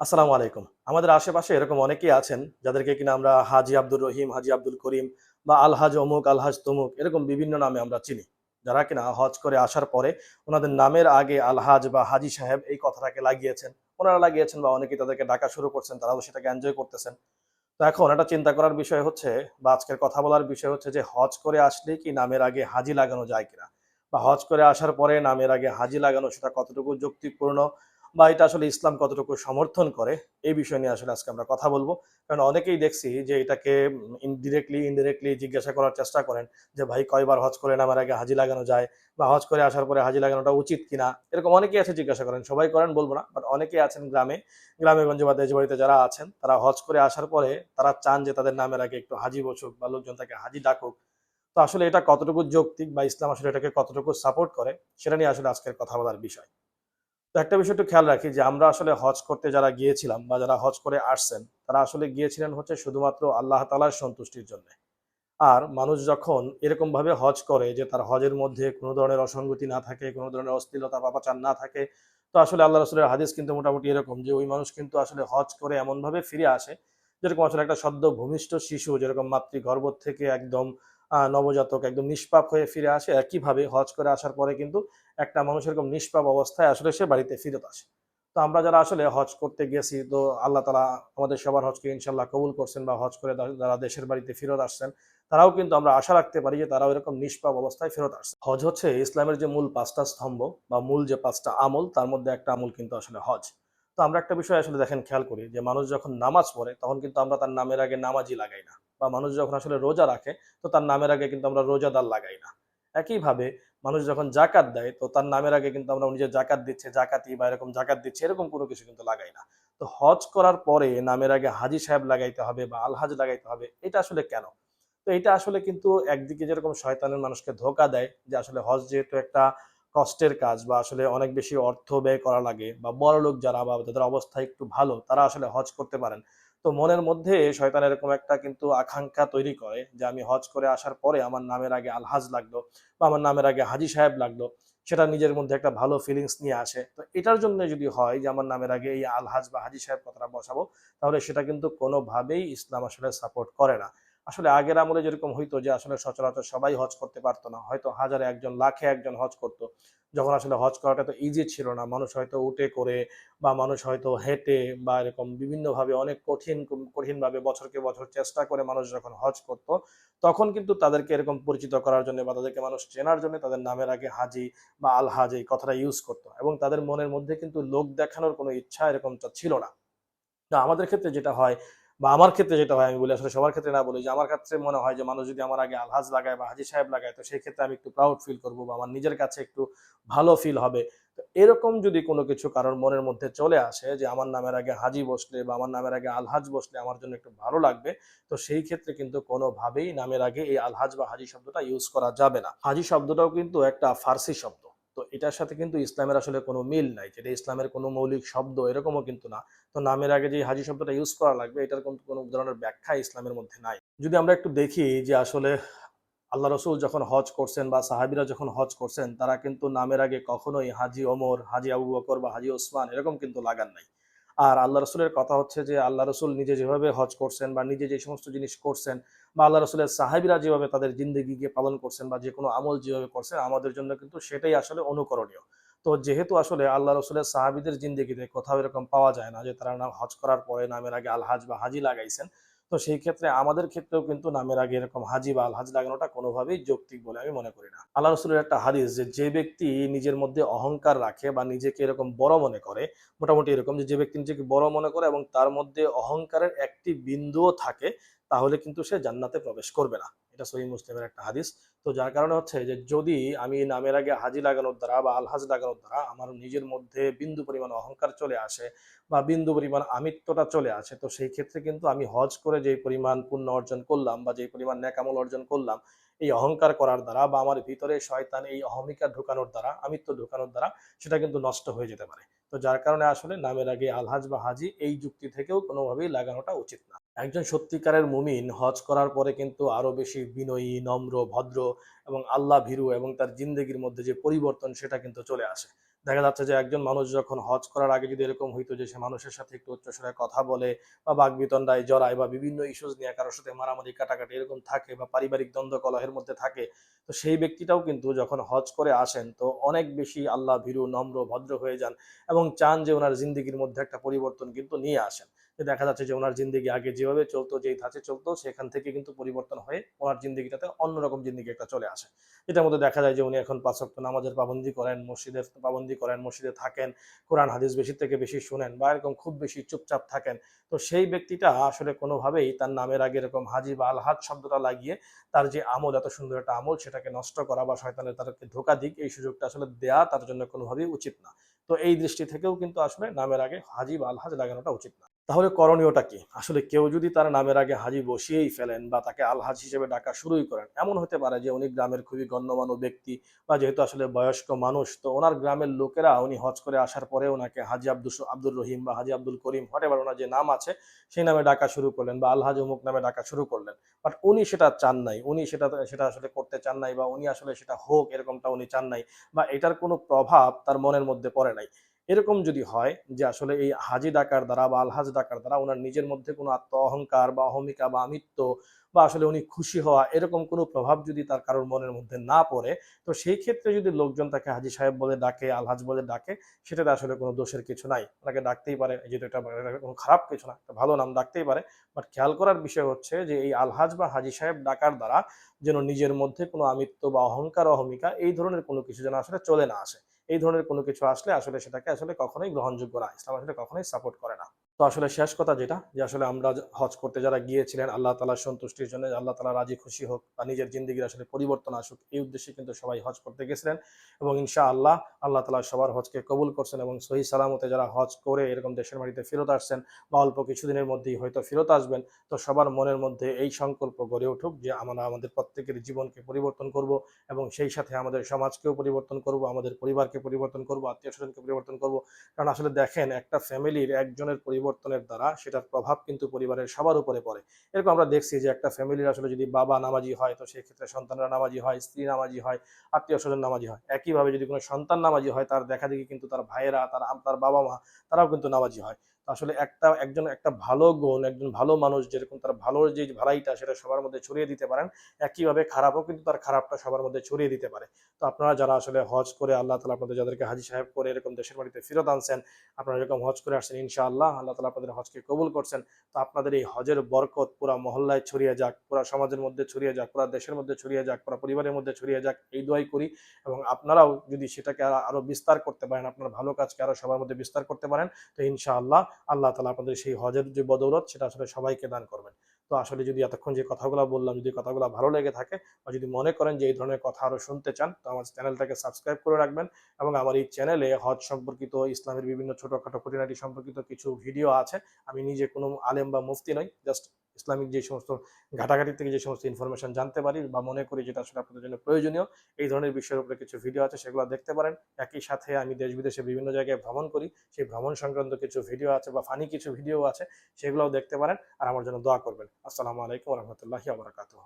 আসসালামু আলাইকুম। আমাদের আশেপাশে এরকম অনেকেই আছেন যাদেরকে কিনা আমরা হাজি আব্দুর রহিম, হাজি আব্দুল করিম বা আলহাজ অমুক, আলহাজ তমুক এরকম বিভিন্ন নামে আমরা চিনি। যারা কিনা হজ করে আসার পরে ওনাদের নামের আগে আলহাজ বা হাজি সাহেব এই কথাটাকে লাগিয়েছেন। ওনারা লাগিয়েছেন বা অনেকেই তাদেরকে ডাকা শুরু করছেন, তারাও সেটাকে এনজয় করতেছেন। তো এখন এটা চিন্তা করার বিষয় হচ্ছে বা আজকের কথা বলার বিষয় হচ্ছে যে হজ করে আসলে কি নামের আগে হাজি লাগানো যায় কিনা? বা হজ করে আসার পরে নামের আগে হাজি লাগানো সেটা কতটুকু যৌক্তিকপূর্ণ বা এটা আসলে ইসলাম কতটুকু সমর্থন করে, এই বিষয় নিয়ে আসলে আজকে আমরা কথা বলব। কারণ অনেকেই দেখছি যে এটাকে ডিরেক্টলি ইনডিরেক্টলি জিজ্ঞাসা করার চেষ্টা করেন যে, ভাই, কয়বার হজ করে নামের আগে হাজি লাগানো যায়? বা হজ করে আসার পরে হাজি লাগানোটা উচিত কিনা? এরকম অনেকেই আছে জিজ্ঞাসা করেন, সবাই করেন বলব না বাট অনেকেই আছেন গ্রামে গ্রামে গঞ্জে বা দেশ বাড়িতে যারা আছেন, তারা হজ করে আসার পরে তারা চান যে তাদের নামের আগে একটু হাজি বসুক বা লোকজন তাকে হাজি ডাকুক। তো আসলে এটা কতটুকু যৌক্তিক বা ইসলাম আসলে এটাকে কতটুকু সাপোর্ট করে, সেটা নিয়ে আসলে আজকের কথা বলার বিষয়। তো একটা বিষয় একটু খেয়াল রাখি যে আমরা আসলে হজ করতে যারা গিয়েছিলাম বা যারা হজ করে আসছেন, তারা আসলে গিয়েছিলেন হচ্ছে শুধুমাত্র আল্লাহ তালার সন্তুষ্টির জন্য। আর মানুষ যখন এরকম ভাবে হজ করে যে তার হজের মধ্যে কোনো ধরনের অসঙ্গতি না থাকে, কোনো ধরনের অশ্লীলতা পাপাচার না থাকে, তো আসলে আল্লাহ রসুলের হাদিস কিন্তু মোটামুটি এরকম যে ওই মানুষ কিন্তু আসলে হজ করে এমন ভাবে ফিরে আসে, যেরকম আসলে একটা সদ্য ভূমিষ্ঠ শিশু, যেরকম মাতৃগর্ভ থেকে একদম নবজাতক একদম নিষ্পাপ হয়ে ফিরে আসে। একইভাবে হজ করে আসার পরে কিন্তু একটা মানুষ এরকম নিষ্পাপ অবস্থায় আসলে সে বাড়িতে ফিরত আসে। তো আমরা যারা আসলে হজ করতে গেছি, তো আল্লাহ তালা আমাদের সবার হজকে ইনশাল্লাহ কবুল করছেন বা হজ করে যারা দেশের বাড়িতে ফেরত আসছেন, তারাও কিন্তু আমরা আশা রাখতে পারি যে তারাও এরকম নিষ্পাপ অবস্থায় ফেরত আসছে। হজ হচ্ছে ইসলামের যে মূল পাঁচটা স্তম্ভ বা মূল যে পাঁচটা আমল, তার মধ্যে একটা আমল কিন্তু আসলে হজ। তো আমরা একটা বিষয় আসলে দেখেন, খেয়াল করি যে মানুষ যখন নামাজ পড়ে, তখন কিন্তু আমরা তার নামের আগে নামাজই লাগাই না। বা মানুষ যখন আসলে রোজা রাখে, তো তার নামের আগে কিন্তু আমরা রোজাদার লাগাই না। একইভাবে মানুষ যখন জাকাত দেয়, তো তার নামের আগে কিন্তু আমরা নিজের জাকাত দিচ্ছে, জাকাতি বা এরকম জাকাত দিচ্ছে, এরকম কোনো কিছু কিন্তু লাগাই না। তো হজ করার পরে নামের আগে হাজি সাহেব লাগাইতে হবে বা আলহাজ লাগাইতে হবে, এটা আসলে কেন? তো এটা আসলে কিন্তু একদিকে যেরকম শয়তানের মানুষকে ধোকা দেয় যে আসলে হজ যেহেতু একটা কষ্টের কাজ বা আসলে অনেক বেশি অর্থ ব্যয় করা লাগে বা বড় লোক যারা বা যাদের অবস্থা একটু ভালো, তারা আসলে হজ করতে পারেন। তো মনের মধ্যে শয়তান এরকম একটা কিন্তু আকাঙ্ক্ষা তৈরি করে যে আমি হজ করে আসার পরে আমার নামের আগে আলহাজ লাগল বা আমার নামের আগে হাজি সাহেব লাগল, সেটা নিজের মধ্যে একটা ভালো ফিলিংস নিয়ে আসে। তো এটার জন্য যদি হয় যে আমার নামের আগে এই আলহাজ বা হাজি সাহেব কথাটা বসাবো, তাহলে সেটা কিন্তু কোনোভাবেই ইসলাম আসলে সাপোর্ট করে না। আসলে আগের আমলে যেরকম হইতো যে আসলে সচরাচর সবাই হজ করতে পারতো না, হয়তো হাজারে একজন, লাখে একজন হজ করতো। যখন আসলে হজ করাটা তো ইজি ছিল না, মানুষ হয়তো উঠে করে বা মানুষ হয়তো হেঁটে বা এরকম বিভিন্নভাবে অনেক কঠিন, কঠিনভাবে বছরকে বছর চেষ্টা করে মানুষ যখন হজ করতো, তখন কিন্তু তাদেরকে এরকম পরিচিত করার জন্য বা তাদেরকে মানুষ চেনার জন্য তাদের নামের আগে হাজি বা আলহাজ এই কথাটা ইউজ করতো এবং তাদের মনের মধ্যে কিন্তু লোক দেখানোর কোনো ইচ্ছা এরকমটা ছিল না। আমাদের ক্ষেত্রে যেটা হয় বা আমার ক্ষেত্রে যেটা হয়, আমি বলি আসলে সবার ক্ষেত্রে না বলি, যে আমার ক্ষেত্রে মনে হয় যে মানুষ যদি আমার আগে আলহাজ লাগায় বা হাজি সাহেব লাগায়, তো সেই ক্ষেত্রে আমি একটু প্রাউড ফিল করব বা আমার নিজের কাছে একটু ভালো ফিল হবে। তো এরকম যদি কোনো কিছু কারোর মনের মধ্যে চলে আসে যে আমার নামের আগে হাজি বসলে বা আমার নামের আগে আলহাজ বসলে আমার জন্য একটু ভালো লাগবে, তো সেই ক্ষেত্রে কিন্তু কোনোভাবেই নামের আগে এই আলহাজ বা হাজি শব্দটা ইউজ করা যাবে না। হাজি শব্দটাও কিন্তু একটা ফার্সি শব্দ। তো এটার সাথে কিন্তু ইসলামের আসলে কোনো মিল নাই যেটা ইসলামের কোনো মৌলিক শব্দ এরকমও কিন্তু না। তো নামের আগে যে হাজি শব্দটা ইউজ করা লাগবে, এটার কিন্তু কোনো ধরনের ব্যাখ্যা ইসলামের মধ্যে নাই। যদি আমরা একটু দেখি যে আসলে আল্লাহ রসুল যখন হজ করছেন বা সাহাবিরা যখন হজ করছেন, তারা কিন্তু নামের আগে কখনোই হাজি ওমর, হাজি আবু বকর বা হাজি ওসমান এরকম কিন্তু লাগান নাই। আর আল্লাহ রসুলের কথা হচ্ছে যে, আল্লাহ রসুল নিজে যেভাবে হজ করছেন বা নিজে যে সমস্ত জিনিস করছেন বা আল্লাহ রসুলের সাহাবিরা যেভাবে তাদের জিন্দগিকে পালন করছেন বা যে কোনো আমল যেভাবে করছেন, আমাদের জন্য কিন্তু সেটাই আসলে অনুকরণীয়। তো যেহেতু আসলে আল্লাহ রসুলের সাহাবিদের জিন্দগিতে কোথাও এরকম পাওয়া যায় না যে, তারা নাম হজ করার পরে নামের আগে আলহাজ বা হাজি লাগাইছেন তো সেই ক্ষেত্রে আমাদের ক্ষেত্রেও কিন্তু নামের আগে এরকম হাজি বা আলহাজ লাগানোটা কোনোভাবেই যৌক্তিক বলে আমি মনে করি না। আল্লাহ রসুলের একটা হাদিস যে যে ব্যক্তি নিজের মধ্যে অহংকার রাখে বা নিজেকে এরকম বড় মনে করে, মোটামুটি এরকম যে যে ব্যক্তি নিজেকে বড় মনে করে এবং তার মধ্যে অহংকারের একটি বিন্দুও থাকে তাহলে কিন্তু সে জান্নাতে প্রবেশ করবে না। এটা সহি মুসলিমের একটা হাদিস। তো যার কারণে হচ্ছে যে যদি আমি নামের আগে হাজি লাগানোর দ্বারা বা আলহাজ লাগানোর দ্বারা আমার নিজের মধ্যে বিন্দু পরিমাণ অহংকার চলে আসে বা বিন্দু পরিমাণ আমিত্বটা চলে আসে, তো সেই ক্ষেত্রে কিন্তু আমি হজ করে যে পরিমাণ পুণ্য অর্জন করলাম বা যে পরিমাণ ন্যাকামল অর্জন করলাম, এই অহংকার করার দ্বারা বা আমার ভিতরে শয়তান এই অহমিকা ঢুকানোর দ্বারা, আমিত্ব ঢুকানোর দ্বারা সেটা কিন্তু নষ্ট হয়ে যেতে পারে। তো যার কারণে আসলে নামের আগে আলহাজ বা হাজি এই যুক্তি থেকেও কোনোভাবেই লাগানোটা উচিত না। একজন সত্যিকারের মুমিন হজ করার পরে কিন্তু আরও বেশি বিনয়ী, নম্র, ভদ্র এবং আল্লাহ ভীরু এবং তার জিন্দগির মধ্যে যে পরিবর্তন সেটা কিন্তু চলে আসে। দেখা যাচ্ছে যে একজন মানুষ যখন হজ করার আগে যদি এরকম হইতো যে সে মানুষের সাথে একটু উচ্চস্বরে কথা বলে বা বাগবিতণ্ডায় জড়ায় বা বিভিন্ন ইস্যুজ নিয়ে কারোর সাথে মারামারি, কাটাকাটি এরকম থাকে বা পারিবারিক দ্বন্দ্ব, কলহের মধ্যে থাকে, তো সেই ব্যক্তিটাও কিন্তু যখন হজ করে আসেন তো অনেক বেশি আল্লাহ ভীরু, নম্র, ভদ্র হয়ে যান এবং চান যে ওনার জিন্দিগির মধ্যে একটা পরিবর্তন কিন্তু নিয়ে আসেন। দেখা যাচ্ছে যে ওনার জিন্দিগি আগে যেভাবে চলতো, যেই ধাঁচে চলতো, সেখান থেকে কিন্তু পরিবর্তন হয়ে ওনার জিন্দিগিটাতে অন্যরকম জিন্দিগি একটা চলে আসে। এটার মধ্যে দেখা যায় যে উনি এখন পাঁচ নামাজের পাবন্দি করেন, মসজিদের পাবন্দি করেন, মসজিদে থাকেন, কোরআন, হাদিস বেশি থেকে বেশি শুনেন বা এরকম খুব বেশি চুপচাপ থাকেন। তো সেই ব্যক্তিটা আসলে কোনোভাবেই তার নামের আগে এরকম হাজি বা আলহাজ শব্দটা লাগিয়ে তার যে আমল, এত সুন্দর একটা আমল, সেটাকে নষ্ট করা বা শয়তানের তাদেরকে ধোকা দিক, এই সুযোগটা আসলে দেয়া তার জন্য কোনোভাবেই উচিত না। তো এই দৃষ্টি থেকেও কিন্তু আসলে নামের আগে হাজি বা আলহাজ লাগানোটা উচিত না। তাহলে করণীয়টা কি? আসলে কেউ যদি তার নামের আগে হাজি বসিয়েই ফেলেন বা তাকে আলহাজ হিসেবে ডাকা শুরুই করেন, এমন হতে পারে যে উনি গ্রামের খুবই গণ্যমান্য ব্যক্তি বা যেহেতু আসলে বয়স্ক মানুষ, তো ওনার গ্রামের লোকেরা উনি হজ করে আসার পরে ওনাকে হাজি আব্দুল আব্দুল রহিম বা হাজি আব্দুল করিম হটে ওনার যে নাম আছে, সেই নামে ডাকা শুরু করলেন বা আলহাজ অমুক নামে ডাকা শুরু করলেন। বাট উনি সেটা চান নাই, উনি সেটা সেটা আসলে করতে চান নাই বা উনি আসলে সেটা হোক এরকমটা উনি চান নাই বা এটার কোনো প্রভাব তার মনের মধ্যে পড়ে নাই। এরকম যদি হয় যে আসলে এই হাজি ডাকার দ্বারা বা আলহাজ ডাকার দ্বারা ওনার নিজের মধ্যে কোনো আত্ম অহংকার বা অহমিকা বা আমিত্ব বা আসলে উনি খুশি হওয়া এরকম কোনো প্রভাব যদি তার কারোর মনের মধ্যে না পড়ে, তো সেই ক্ষেত্রে যদি লোকজন তাকে হাজি সাহেব বলে ডাকে আলহাজ বলে ডাকে, সেটাতে আসলে কোনো দোষের কিছু নাই। ওনাকে ডাকতেই পারে যেহেতু এটা কোনো খারাপ কিছু না, একটা ভালো নাম ডাকতেই পারে। বাট খেয়াল করার বিষয় হচ্ছে যে এই আলহাজ বা হাজি সাহেব ডাকার দ্বারা যেন নিজের মধ্যে কোনো আমিত্ব বা অহংকার, অহমিকা এই ধরনের কোনো কিছু যেন আসলে চলে না আসে। এই ধরনের কোনো কিছু আসলে আসলে সেটাকে আসলে কখনোই গ্রহণযোগ্য না। ইসলাম আসলে কখনোই সাপোর্ট করে না। তো আসলে শেষ কথা যেটা, যে আসলে আমরা হজ করতে যারা গিয়েছিলেন, আল্লাহ তালার সন্তুষ্টির জন্য, আল্লাহ তালা রাজি খুশি হোক বা নিজের জিন্দিগির আসলে পরিবর্তন আসুক, এই উদ্দেশ্যে কিন্তু সবাই হজ করতে গেছিলেন এবং ইনশা আল্লাহ আল্লাহ তালা সবার হজকে কবুল করছেন এবং সহি সালামতে যারা হজ করে এরকম দেশের বাড়িতে ফেরত আসছেন বা অল্প কিছুদিনের মধ্যেই হয়তো ফেরত আসবেন, তো সবার মনের মধ্যে এই সংকল্প গড়ে উঠুক যে আমরা আমাদের প্রত্যেকের জীবনকে পরিবর্তন করব এবং সেই সাথে আমাদের সমাজকেও পরিবর্তন করব, আমাদের পরিবারকে পরিবর্তন করব, আত্মীয় স্বজনকে পরিবর্তন করব। কারণ আসলে দেখেন একটা ফ্যামিলির একজনের পরিবর্তনের দ্বারা সেটার প্রভাব কিন্তু পরিবারের সবার উপরে পড়ে। এরকম আমরা দেখছি যে একটা ফ্যামিলির আসলে যদি বাবা নামাজি হয়, তো সেক্ষেত্রে সন্তানরা নামাজি হয়, স্ত্রী নামাজি হয় আত্মীয় স্বজন নামাজি হয়। একইভাবে যদি কোনো সন্তান নামাজি হয়, তার দেখা দেখি কিন্তু তার ভাইয়েরা, তার তার বাবা মা তারাও কিন্তু নামাজি হয়। আসলে একটা, একজন একটা ভালো গুণ, একজন ভালো মানুষ যেরকম তার ভালো যে ভালাইটা সেটা সবার মধ্যে ছড়িয়ে দিতে পারেন, একইভাবে খারাপও কিন্তু তার খারাপটা সবার মধ্যে ছড়িয়ে দিতে পারে। তো আপনারা যারা আসলে হজ করে আল্লাহ তালা আপনাদের যাদেরকে হাজি সাহেব করে এরকম দেশের বাড়িতে ফেরত আনছেন, আপনারা এরকম হজ করে আসছেন, ইনশাআল্লাহ আল্লাহ তালা আপনাদের হজকে কবুল করছেন। তো আপনাদের এই হজের বরকত পুরা মহল্লায় ছড়িয়ে যাক, পুরা সমাজের মধ্যে ছড়িয়ে যাক, পুরা দেশের মধ্যে ছড়িয়ে যাক, পুরা পরিবারের মধ্যে ছড়িয়ে যাক, এই দোয়াই করি এবং আপনারাও যদি সেটাকে আরো- বিস্তার করতে পারেন, আপনার ভালো কাজকে আরও সবার মধ্যে বিস্তার করতে পারেন, তো ইনশাআল্লাহ আল্লাহ তালা আপনাদের সেই হজের যে বদৌলত, সেটা আসলে সবাইকে দান করবেন। তো আসলে যদি এতক্ষণ যে কথাগুলো বললাম, যদি কথাগুলো ভালো লেগে থাকে বা যদি মনে করেন যে এই ধরনের কথা আরও শুনতে চান, তো আমার চ্যানেলটাকে সাবস্ক্রাইব করে রাখবেন এবং আমার এই চ্যানেলে হজ সম্পর্কিত, ইসলামের বিভিন্ন ছোটখাটো খুঁটিনাটি সম্পর্কিত কিছু ভিডিও আছে। আমি নিজে কোনো আলেম বা মুফতি নই, জাস্ট ইসলামিক যে সমস্ত ঘাটাঘাটি থেকে যে সমস্ত ইনফরমেশন জানতে পারি বা মনে করি যেটা আসলে আপনাদের জন্য প্রয়োজনীয়, এই ধরনের বিষয়ের উপরে কিছু ভিডিও আছে, সেগুলো দেখতে পারেন। একই সাথে আমি দেশ বিদেশে বিভিন্ন জায়গায় ভ্রমণ করি, সেই ভ্রমণ সংক্রান্ত কিছু ভিডিও আছে বা ফানি কিছু ভিডিও আছে, সেগুলোও দেখতে পারেন। আর আমার জন্য দোয়া করবেন। আসসালামু আলাইকুম রহমতুল্লাহি আবরাকাতুহ